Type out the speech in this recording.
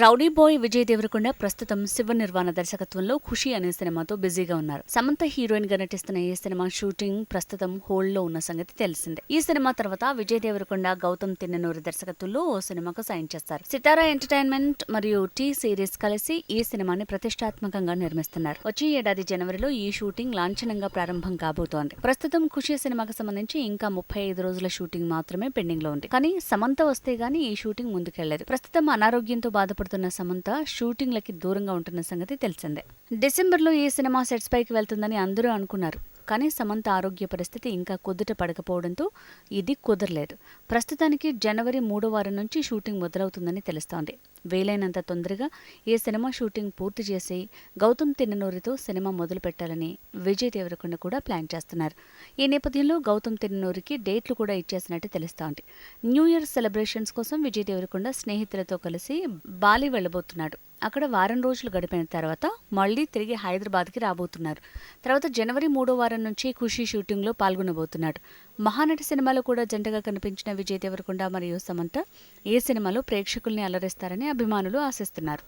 Rowdy boy Vijay Devarakonda ప్రస్తుతం శివ నిర్వాణ దర్శకత్వంలో ఖుషి అనే సినిమాతో బిజీగా ఉన్నారు. సమంత హీరోయిన్గా నటిస్తున్న ఈ సినిమా షూటింగ్ ప్రస్తుతం హోల్డ్లో ఉన్న సంగతి తెలిసిందే. ఈ సినిమా తర్వాత విజయ్ దేవరకొండ గౌతమ్ తిన్ననూరి దర్శకత్వంలో ఓ సినిమాకు సైన్ చేస్తారు. సితారా ఎంటర్టైన్మెంట్ మరియు టీ సిరీస్ కలిసి ఈ సినిమాని ప్రతిష్టాత్మకంగా నిర్మిస్తున్నారు. వచ్చే ఏడాది జనవరిలో ఈ షూటింగ్ లాంఛనంగా ప్రారంభం కాబోతోంది. ప్రస్తుతం ఖుషి సినిమాకి సంబంధించి ఇంకా ముప్పై ఐదు రోజుల షూటింగ్ మాత్రమే పెండింగ్లో ఉంది. కానీ సమంత వస్తే గానీ ఈ షూటింగ్ ముందుకెళ్ళేదు. ప్రస్తుతం అనారోగ్యంతో బాధపడుతున్న సమంత షూటింగ్లకి దూరంగా ఉంటున్న సంగతి తెలిసిందే. డిసెంబర్లో ఈ సినిమా సెట్స్ పైకి వెళ్తుందని అందరూ అనుకున్నారు. కానీ సమంత ఆరోగ్య పరిస్థితి ఇంకా కుదుట పడకపోవడంతో ఇది కుదరలేదు. ప్రస్తుతానికి జనవరి మూడో వారం నుంచి షూటింగ్ మొదలవుతుందని తెలుస్తోంది. వీలైనంత తొందరగా ఈ సినిమా షూటింగ్ పూర్తి చేసి గౌతమ్ తిన్ననూరితో సినిమా మొదలు పెట్టాలని విజయ్ దేవరకొండ కూడా ప్లాన్ చేస్తున్నారు. ఈ నేపథ్యంలో గౌతమ్ తిన్ననూరికి డేట్లు కూడా ఇచ్చేసినట్టు తెలుస్తోంది. న్యూ ఇయర్ సెలబ్రేషన్స్ కోసం విజయ్ దేవరకొండ స్నేహితులతో కలిసి బాలి వెళ్ళబోతున్నాడు. అక్కడ వారం రోజులు గడిపిన తర్వాత మళ్ళీ తిరిగి హైదరాబాద్కి రాబోతున్నారు. తర్వాత జనవరి మూడో వారం నుంచి ఖుషీ షూటింగ్లో పాల్గొనబోతున్నాడు మహానటి సినిమాలో కూడా జంటగా కనిపించిన విజయ్ దేవరకొండ మరియు సమంత ఏ సినిమాలో ప్రేక్షకుల్ని అలరిస్తారని అభిమానులు ఆశిస్తున్నారు.